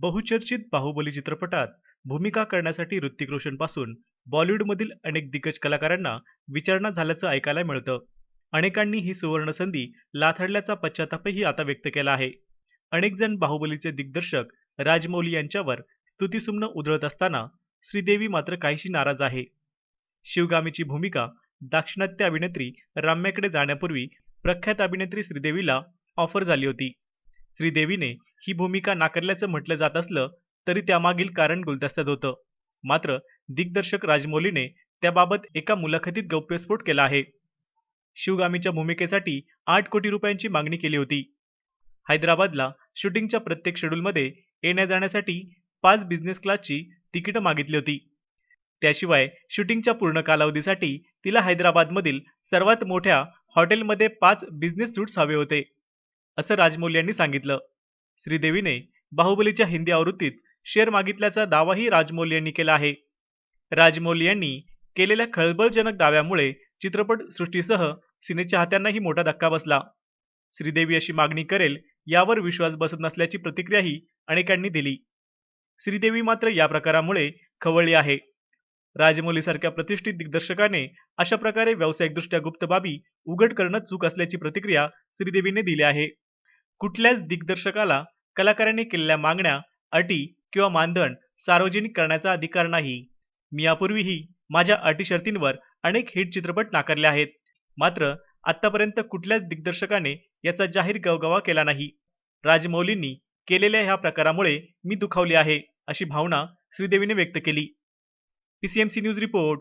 बहुचर्चित बाहुबली चित्रपटात भूमिका करण्यासाठी ऋतिक रोशनपासून बॉलिवूडमधील अनेक दिग्गज कलाकारांना विचारणा झाल्याचं ऐकायला मिळतं. अनेकांनी ही सुवर्णसंधी लाथडल्याचा पश्चातापही आता व्यक्त केला आहे. अनेक जण बाहुबलीचे दिग्दर्शक राजमौली यांच्यावर स्तुतीसुम्न उधळत असताना श्रीदेवी मात्र काहीशी नाराज आहे. शिवगामीची भूमिका दाक्षिणात्य अभिनेत्री राम्याकडे जाण्यापूर्वी प्रख्यात अभिनेत्री श्रीदेवीला ऑफर झाली होती. श्रीदेवीने ही भूमिका नाकारल्याचं म्हटलं जात असलं तरी त्यामागील कारण गुलदस्त्यात होतं. मात्र दिग्दर्शक राजमौलीने त्याबाबत एका मुलाखतीत गौप्यस्फोट केला आहे. शिवगामीच्या भूमिकेसाठी आठ कोटी रुपयांची मागणी केली होती. हैदराबादला शूटिंगच्या प्रत्येक शेड्यूलमध्ये येण्या जाण्यासाठी पाच बिझनेस क्लासची तिकीटं मागितली होती. त्याशिवाय शूटिंगच्या पूर्ण कालावधीसाठी तिला हैदराबादमधील सर्वात मोठ्या हॉटेलमध्ये पाच बिझनेस सूट्स हवे होते. असं राजमौली यांनी सांगितलं. श्रीदेवीने बाहुबलीच्या हिंदी आवृत्तीत शेअर मागितल्याचा दावाही राजमौली यांनी केला आहे. राजमौली यांनी केलेल्या खळबळजनक दाव्यामुळे चित्रपट सृष्टीसह मोठा धक्का बसला. श्रीदेवी अशी मागणी करेल यावर विश्वास बसत नसल्याची प्रतिक्रियाही अनेकांनी दिली. श्रीदेवी मात्र या प्रकारामुळे खवळली आहे. राजमौलीसारख्या प्रतिष्ठित दिग्दर्शकाने अशा प्रकारे व्यावसायिकदृष्ट्या गुप्त बाबी उघड करणं चूक असल्याची प्रतिक्रिया श्रीदेवीने दिली आहे. कुठल्याच दिग्दर्शकाला कलाकारांनी केलेल्या मागण्या अटी किंवा मानधन सार्वजनिक करण्याचा अधिकार नाही. मी यापूर्वीही माझ्या अटी शर्तींवर अनेक हिट चित्रपट नाकारले आहेत. मात्र आतापर्यंत कुठल्याच दिग्दर्शकाने याचा जाहीर गवगवा केला नाही. राजमौलींनी केलेल्या ह्या प्रकारामुळे मी दुखावली आहे अशी भावना श्रीदेवीने व्यक्त केली. PCMC news report.